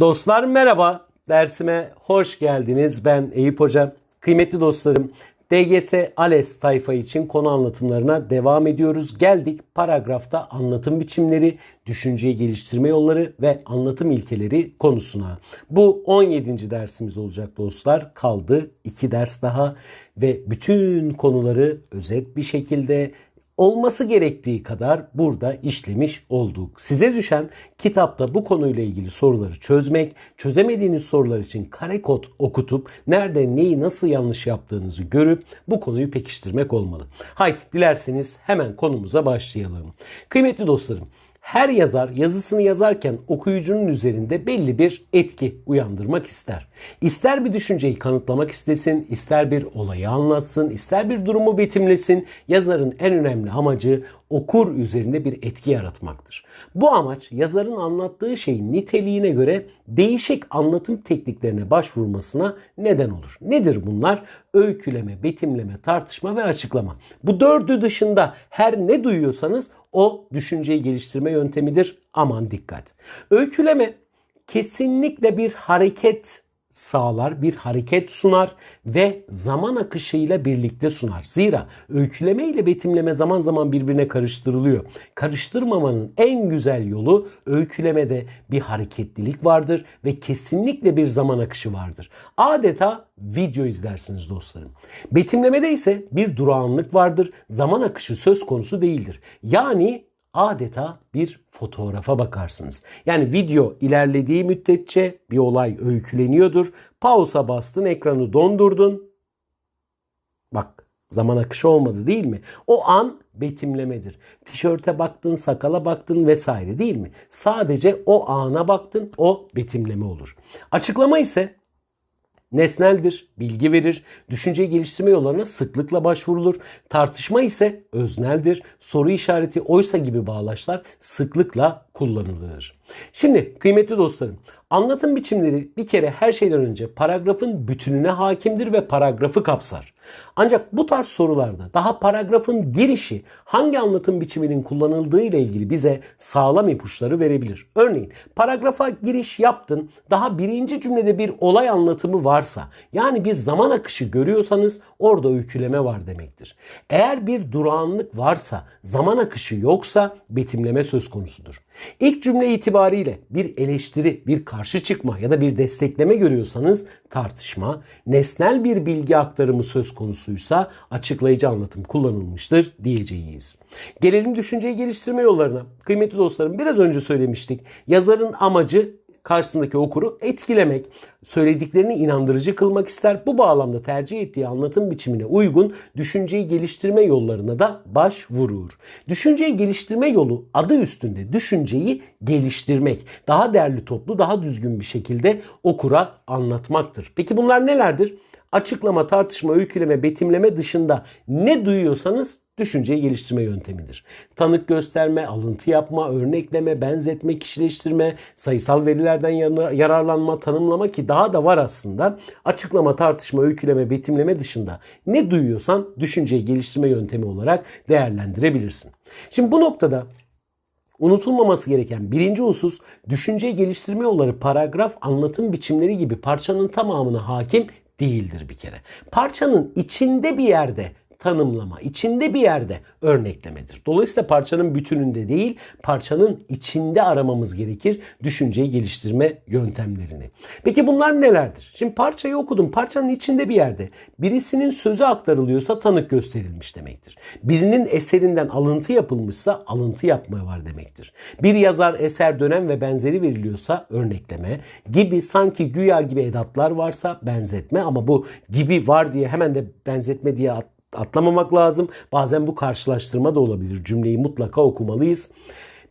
Dostlar merhaba. Dersime hoş geldiniz. Ben Eyüp Hoca. Kıymetli dostlarım, DGS ALES tayfa için konu anlatımlarına devam ediyoruz. Geldik paragrafta anlatım biçimleri, düşünceyi geliştirme yolları ve anlatım ilkeleri konusuna. Bu 17. dersimiz olacak dostlar. Kaldı 2 ders daha ve bütün konuları özet bir şekilde olması gerektiği kadar burada işlemiş olduk. Size düşen kitapta bu konuyla ilgili soruları çözmek, çözemediğiniz sorular için kare kod okutup nerede neyi nasıl yanlış yaptığınızı görüp bu konuyu pekiştirmek olmalı. Haydi dilerseniz hemen konumuza başlayalım. Kıymetli dostlarım, her yazar yazısını yazarken okuyucunun üzerinde belli bir etki uyandırmak ister. İster bir düşünceyi kanıtlamak istesin, ister bir olayı anlatsın, ister bir durumu betimlesin. Yazarın en önemli amacı okur üzerinde bir etki yaratmaktır. Bu amaç yazarın anlattığı şeyin niteliğine göre değişik anlatım tekniklerine başvurmasına neden olur. Nedir bunlar? Öyküleme, betimleme, tartışma ve açıklama. Bu dördü dışında her ne duyuyorsanız o düşünceyi geliştirme yöntemidir. Aman dikkat. Öyküleme kesinlikle bir hareket sağlar, bir hareket sunar ve zaman akışıyla birlikte sunar. Zira öyküleme ile betimleme zaman zaman birbirine karıştırılıyor. Karıştırmamanın en güzel yolu öykülemede bir hareketlilik vardır ve kesinlikle bir zaman akışı vardır. Adeta video izlersiniz dostlarım. Betimlemede ise bir durağanlık vardır. Zaman akışı söz konusu değildir. Yani adeta bir fotoğrafa bakarsınız. Yani video ilerlediği müddetçe bir olay öyküleniyordur. Pausa bastın, ekranı dondurdun. Bak zaman akışı olmadı değil mi? O an betimlemedir. Tişörte baktın, sakala baktın vesaire değil mi? Sadece o ana baktın, o betimleme olur. Açıklama ise nesneldir, bilgi verir, düşünceyi geliştirme yollarına sıklıkla başvurulur. Tartışma ise özneldir, soru işareti oysa gibi bağlaçlar sıklıkla kullanılır. Şimdi kıymetli dostlarım, anlatım biçimleri bir kere her şeyden önce paragrafın bütününe hakimdir ve paragrafı kapsar. Ancak bu tarz sorularda daha paragrafın girişi hangi anlatım biçiminin kullanıldığı ile ilgili bize sağlam ipuçları verebilir. Örneğin paragrafa giriş yaptın daha birinci cümlede bir olay anlatımı varsa yani bir zaman akışı görüyorsanız orada öyküleme var demektir. Eğer bir durağanlık varsa zaman akışı yoksa betimleme söz konusudur. İlk cümle itibariyle bir eleştiri, bir karşı çıkma ya da bir destekleme görüyorsanız tartışma, nesnel bir bilgi aktarımı söz konusuysa açıklayıcı anlatım kullanılmıştır diyeceğiz. Gelelim düşünceyi geliştirme yollarına. Kıymetli dostlarım biraz önce söylemiştik. Yazarın amacı karşısındaki okuru etkilemek, söylediklerini inandırıcı kılmak ister. Bu bağlamda tercih ettiği anlatım biçimine uygun düşünceyi geliştirme yollarına da başvurur. Düşünceyi geliştirme yolu adı üstünde düşünceyi geliştirmek, daha değerli toplu, daha düzgün bir şekilde okura anlatmaktır. Peki bunlar nelerdir? Açıklama, tartışma, öyküleme, betimleme dışında ne duyuyorsanız düşünceyi geliştirme yöntemidir. Tanık gösterme, alıntı yapma, örnekleme, benzetme, kişileştirme, sayısal verilerden yararlanma, tanımlama ki daha da var aslında. Açıklama, tartışma, öyküleme, betimleme dışında ne duyuyorsan düşünceyi geliştirme yöntemi olarak değerlendirebilirsin. Şimdi bu noktada Unutulmaması gereken birinci husus düşünceyi geliştirme yolları paragraf anlatım biçimleri gibi parçanın tamamına hakim değildir bir kere. Parçanın içinde bir yerde tanımlama, içinde bir yerde örneklemedir. Dolayısıyla parçanın bütününde değil, parçanın içinde aramamız gerekir düşünceyi geliştirme yöntemlerini. Peki bunlar nelerdir? Şimdi parçayı okudum. Parçanın içinde bir yerde birisinin sözü aktarılıyorsa tanık gösterilmiş demektir. Birinin eserinden alıntı yapılmışsa alıntı yapma var demektir. Bir yazar eser dönem ve benzeri veriliyorsa örnekleme gibi sanki güya gibi edatlar varsa benzetme ama bu gibi var diye hemen de benzetme diye atlamamak lazım. Bazen bu karşılaştırma da olabilir. Cümleyi mutlaka okumalıyız.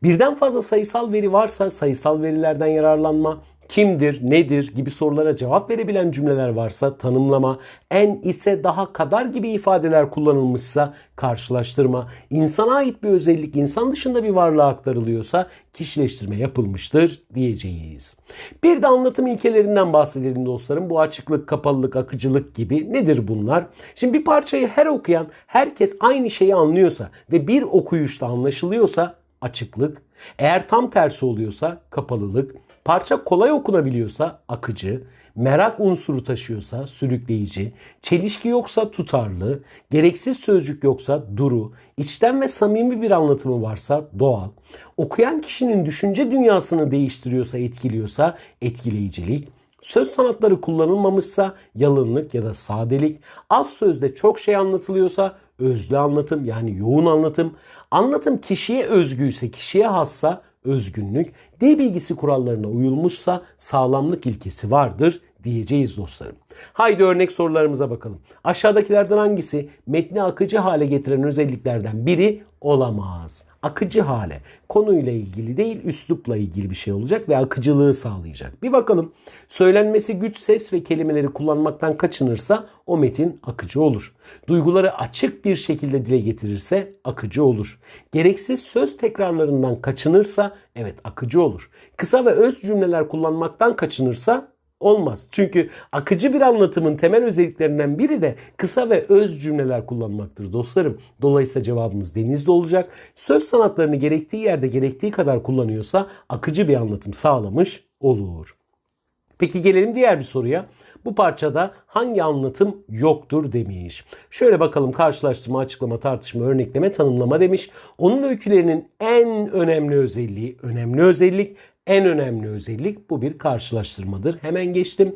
Birden fazla sayısal veri varsa sayısal verilerden yararlanma, kimdir, nedir gibi sorulara cevap verebilen cümleler varsa tanımlama, en ise daha kadar gibi ifadeler kullanılmışsa karşılaştırma, insana ait bir özellik insan dışında bir varlığa aktarılıyorsa kişileştirme yapılmıştır diyeceğiz. Bir de anlatım ilkelerinden bahsedelim dostlarım. Bu açıklık, kapalılık, akıcılık gibi nedir bunlar? Şimdi bir parçayı her okuyan herkes aynı şeyi anlıyorsa ve bir okuyuşta anlaşılıyorsa açıklık, eğer tam tersi oluyorsa kapalılık, Parça kolay okunabiliyorsa akıcı, merak unsuru taşıyorsa sürükleyici, çelişki yoksa tutarlı, gereksiz sözcük yoksa duru, içten ve samimi bir anlatımı varsa doğal, okuyan kişinin düşünce dünyasını değiştiriyorsa etkiliyorsa etkileyicilik, Söz sanatları kullanılmamışsa yalınlık ya da sadelik, az sözde çok şey anlatılıyorsa özlü anlatım yani yoğun anlatım, anlatım kişiye özgüyse kişiye hassa özgünlük, dil bilgisi kurallarına uyulmuşsa sağlamlık ilkesi vardır diyeceğiz dostlarım. Haydi örnek sorularımıza bakalım. Aşağıdakilerden hangisi metni akıcı hale getiren özelliklerden biri olamaz? Akıcı hale. Konuyla ilgili değil, üslupla ilgili bir şey olacak ve akıcılığı sağlayacak. Bir bakalım. Söylenmesi güç ses ve kelimeleri kullanmaktan kaçınırsa o metin akıcı olur. Duyguları açık bir şekilde dile getirirse akıcı olur. Gereksiz söz tekrarlarından kaçınırsa evet akıcı olur. Kısa ve öz cümleler kullanmaktan kaçınırsa olmaz. Çünkü akıcı bir anlatımın temel özelliklerinden biri de kısa ve öz cümleler kullanmaktır dostlarım. Dolayısıyla cevabımız denizde olacak. Söz sanatlarını gerektiği yerde gerektiği kadar kullanıyorsa akıcı bir anlatım sağlamış olur. Peki gelelim diğer bir soruya. Bu parçada hangi anlatım yoktur demiş. Şöyle bakalım karşılaştırma, açıklama, tartışma, örnekleme, tanımlama demiş. Onun öykülerinin en önemli özelliği, önemli özellik, en önemli özellik bu bir karşılaştırmadır. Hemen geçtim.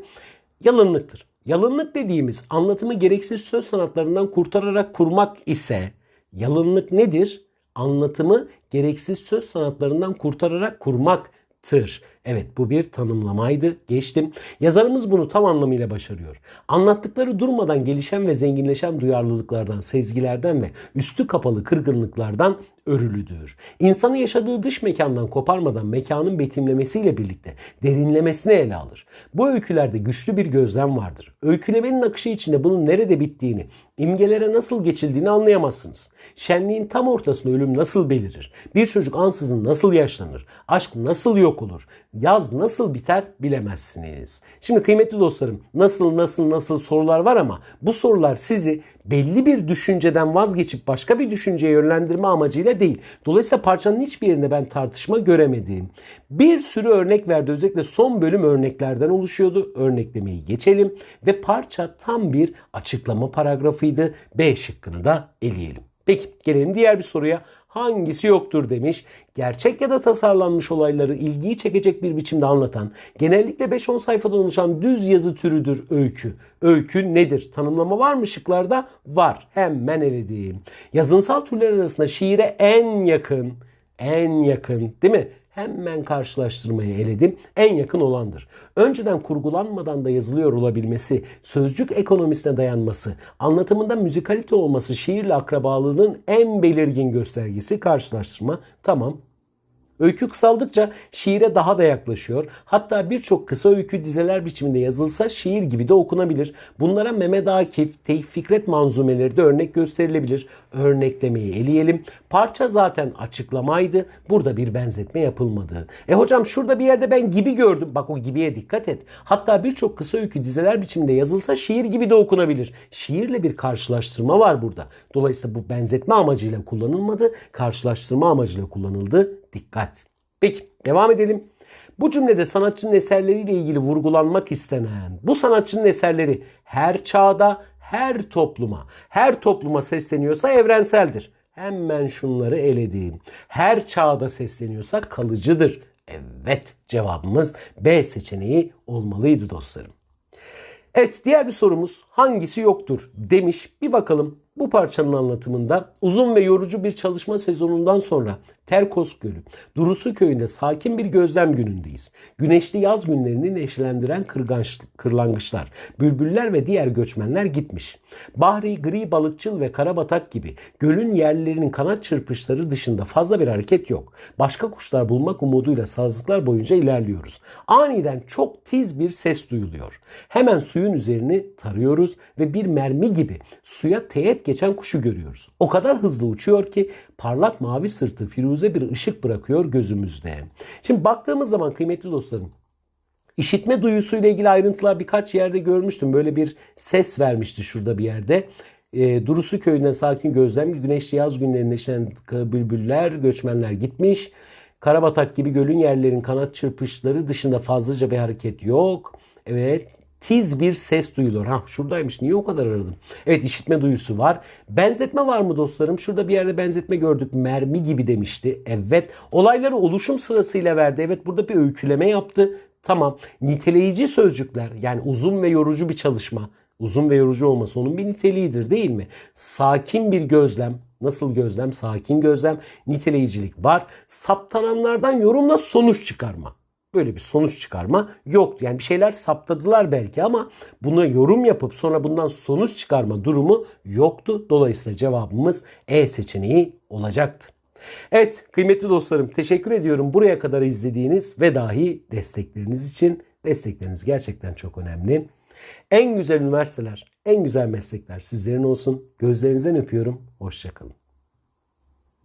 Yalınlıktır. Yalınlık dediğimiz anlatımı gereksiz söz sanatlarından kurtararak kurmak ise yalınlık nedir? Anlatımı gereksiz söz sanatlarından kurtararak kurmaktır. Evet bu bir tanımlamaydı. Geçtim. Yazarımız bunu tam anlamıyla başarıyor. Anlattıkları durmadan gelişen ve zenginleşen duyarlılıklardan, sezgilerden ve üstü kapalı kırgınlıklardan örülüdür. İnsanı yaşadığı dış mekandan koparmadan mekanın betimlemesiyle birlikte derinlemesine ele alır. Bu öykülerde güçlü bir gözlem vardır. Öykülemenin akışı içinde bunun nerede bittiğini, imgelere nasıl geçildiğini anlayamazsınız. Şenliğin tam ortasında ölüm nasıl belirir? Bir çocuk ansızın nasıl yaşlanır? Aşk nasıl yok olur? Yaz nasıl biter bilemezsiniz. Şimdi kıymetli dostlarım nasıl nasıl nasıl sorular var ama bu sorular sizi belli bir düşünceden vazgeçip başka bir düşünceye yönlendirme amacıyla değil. Dolayısıyla parçanın hiçbir yerinde ben tartışma göremedim. Bir sürü örnek verdi. Özellikle son bölüm örneklerden oluşuyordu. Örneklemeyi geçelim ve parça tam bir açıklama paragrafıydı. B şıkkını da eleyelim. Peki gelelim diğer bir soruya hangisi yoktur demiş. Gerçek ya da tasarlanmış olayları ilgiyi çekecek bir biçimde anlatan, genellikle 5-10 sayfadan oluşan düz yazı türüdür öykü. Öykü nedir? Tanımlama var mı şıklarda? Var. Hemen eledim. Yazınsal türler arasında şiire en yakın, en yakın değil mi? Hemen karşılaştırmayı eledim. En yakın olandır. Önceden kurgulanmadan da yazılıyor olabilmesi, sözcük ekonomisine dayanması, anlatımında müzikalite olması şiirle akrabalığının en belirgin göstergesi karşılaştırma. Tamam Öykü kısaldıkça şiire daha da yaklaşıyor. Hatta birçok kısa öykü dizeler biçiminde yazılsa şiir gibi de okunabilir. Bunlara Mehmet Akif, Tevfik Fikret manzumeleri de örnek gösterilebilir. Örneklemeyi eleyelim. Parça zaten açıklamaydı. Burada bir benzetme yapılmadı. E hocam şurada bir yerde ben gibi gördüm. Bak o gibiye dikkat et. Hatta birçok kısa öykü dizeler biçiminde yazılsa şiir gibi de okunabilir. Şiirle bir karşılaştırma var burada. Dolayısıyla bu benzetme amacıyla kullanılmadı. Karşılaştırma amacıyla kullanıldı Dikkat. Peki devam edelim. Bu cümlede sanatçının eserleriyle ilgili vurgulanmak istenen bu sanatçının eserleri her çağda, her topluma, her topluma sesleniyorsa evrenseldir. Hemen şunları eledim. Her çağda sesleniyorsa kalıcıdır. Evet cevabımız B seçeneği olmalıydı dostlarım. Evet diğer bir sorumuz hangisi yoktur demiş. Bir bakalım bu parçanın anlatımında uzun ve yorucu bir çalışma sezonundan sonra Terkos Gölü, Durusu Köyü'nde sakin bir gözlem günündeyiz. Güneşli yaz günlerini neşelendiren kırganç, kırlangıçlar, bülbüller ve diğer göçmenler gitmiş. Bahri, gri balıkçıl ve karabatak gibi gölün yerlerinin kanat çırpışları dışında fazla bir hareket yok. Başka kuşlar bulmak umuduyla sazlıklar boyunca ilerliyoruz. Aniden çok tiz bir ses duyuluyor. Hemen suyun üzerini tarıyoruz ve bir mermi gibi suya teğet geçen kuşu görüyoruz. O kadar hızlı uçuyor ki parlak mavi sırtı firuze bir ışık bırakıyor gözümüzde. Şimdi baktığımız zaman kıymetli dostlarım işitme duyusuyla ilgili ayrıntılar birkaç yerde görmüştüm. Böyle bir ses vermişti şurada bir yerde. E, Durusu köyünden sakin gözlem güneşli yaz günlerinde işlenen bülbüller, göçmenler gitmiş. Karabatak gibi gölün yerlerin kanat çırpışları dışında fazlaca bir hareket yok. Evet tiz bir ses duyulur. Ha şuradaymış. Niye o kadar aradım? Evet işitme duyusu var. Benzetme var mı dostlarım? Şurada bir yerde benzetme gördük. Mermi gibi demişti. Evet. Olayları oluşum sırasıyla verdi. Evet burada bir öyküleme yaptı. Tamam. Niteleyici sözcükler yani uzun ve yorucu bir çalışma. Uzun ve yorucu olması onun bir niteliğidir değil mi? Sakin bir gözlem. Nasıl gözlem? Sakin gözlem. Niteleyicilik var. Saptananlardan yorumla sonuç çıkarma böyle bir sonuç çıkarma yoktu. Yani bir şeyler saptadılar belki ama buna yorum yapıp sonra bundan sonuç çıkarma durumu yoktu. Dolayısıyla cevabımız E seçeneği olacaktı. Evet kıymetli dostlarım teşekkür ediyorum buraya kadar izlediğiniz ve dahi destekleriniz için. Destekleriniz gerçekten çok önemli. En güzel üniversiteler, en güzel meslekler sizlerin olsun. Gözlerinizden öpüyorum. Hoşçakalın.